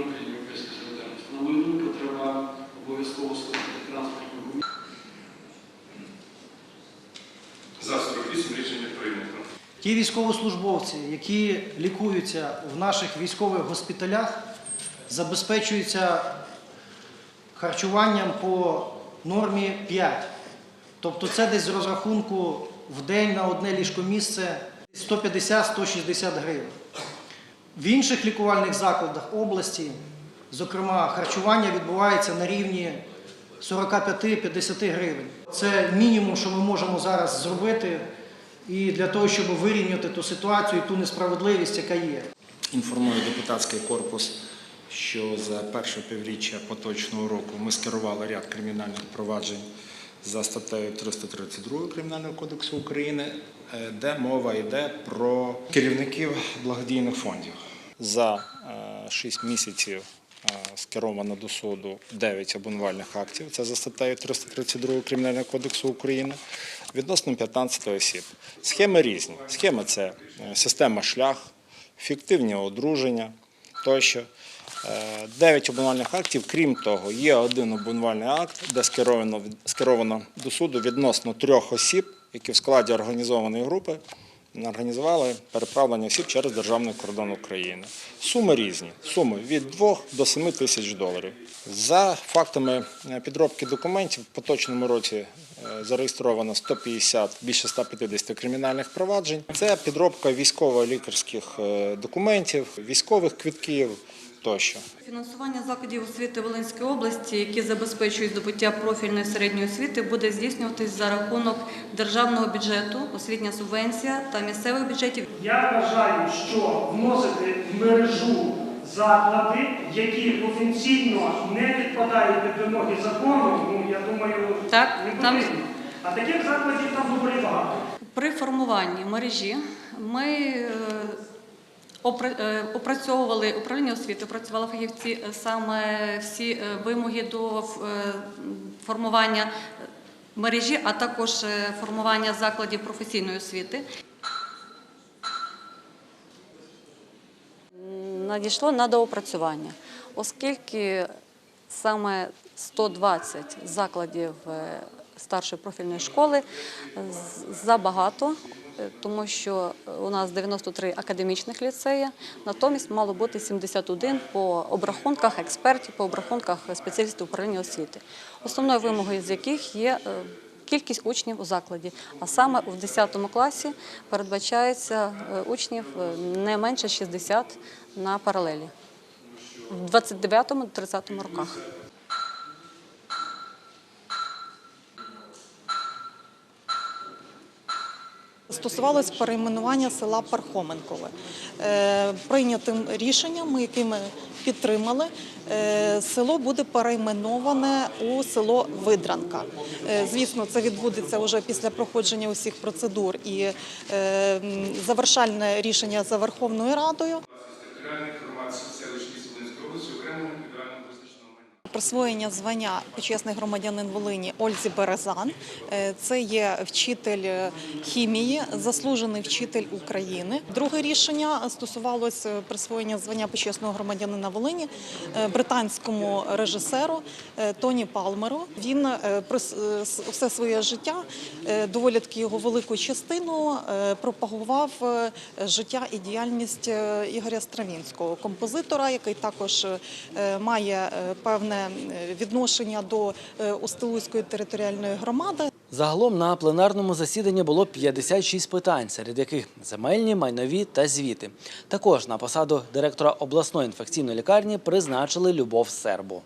Європейської солідарності. На мою думку, треба обов'язково створити транспортну комісію. За 48 рішення прийнято. Ті військовослужбовці, які лікуються в наших військових госпіталях, забезпечуються харчуванням по нормі 5. Тобто це десь з розрахунку в день на одне ліжкомісце 150-160 гривень. В інших лікувальних закладах області, зокрема, харчування відбувається на рівні 45-50 гривень. Це мінімум, що ми можемо зараз зробити, і для того, щоб вирівняти ту ситуацію, ту несправедливість, яка є. Інформую депутатський корпус, що за перше півріччя поточного року ми скерували ряд кримінальних проваджень за статтею 332 Кримінального кодексу України, е, де мова йде про керівників благодійних фондів. За 6 місяців е, скеровано до суду 9 обвинувальних актів. Це за статтею 332 Кримінального кодексу України відносно 15 осіб. Схеми різні. Схеми це е, система шлях, фіктивні одруження тощо. Е, Дев'ять обвинувальних актів. Крім того, є один обвинувальний акт, де скеровано, скеровано до суду відносно трьох осіб, які в складі організованої групи організували переправлення осіб через державний кордон України. Суми різні. Суми від 2 до 7 тисяч доларів. За фактами е, підробки документів в поточному році е, зареєстровано 150, більше 150 кримінальних проваджень. Це підробка військово-лікарських е, документів, військових квитків тощо. Фінансування закладів освіти Волинської області, які забезпечують здобуття профільної середньої освіти, буде здійснюватись за рахунок державного бюджету, освітня субвенція та місцевих бюджетів. Я вважаю, що вносити в мережу заклади, які офіційно не підпадають під вимоги закону, ну я думаю, Так, не там- А таких закладів там доволі багато. При формуванні мережі ми е, опрацьовували управління освіти, опрацювали фахівці е, саме всі е, вимоги до е, формування е, мережі, а також е, формування закладів професійної освіти. надійшло на доопрацювання, оскільки саме 120 закладів е, старшої профільної школи забагато, е, тому що у нас 93 академічних ліцеї, натомість мало бути 71 по обрахунках експертів, по обрахунках спеціалістів управління освіти. Основною вимогою з яких є е, кількість учнів у закладі. А саме в 10 класі передбачається е, учнів е, не менше 60 на паралелі в 29-30 роках. Стосувалось перейменування села Пархоменкове. Е, Прийнятим рішенням, яке ми підтримали, е, село буде перейменоване у село Видранка. Е, Звісно, це відбудеться вже після проходження усіх процедур і завершальне рішення за Верховною Радою. Присвоєння звання почесний громадянин Волині Ользі Березан. Е, Це є вчитель е, хімії, заслужений вчитель України. Друге рішення стосувалося присвоєння звання почесного громадянина Волині е, британському режисеру е, Тоні Палмеру. Він е, е, все своє життя, е, доволі таки його велику частину е, пропагував е, життя і діяльність е, Ігоря Стравінського, композитора, який також е, має е, певне е, відношення до е, територіальної громади. Загалом на пленарному засіданні було 56 питань, серед яких земельні, майнові та звіти. Також на посаду директора обласної інфекційної лікарні призначили Любов Сербу.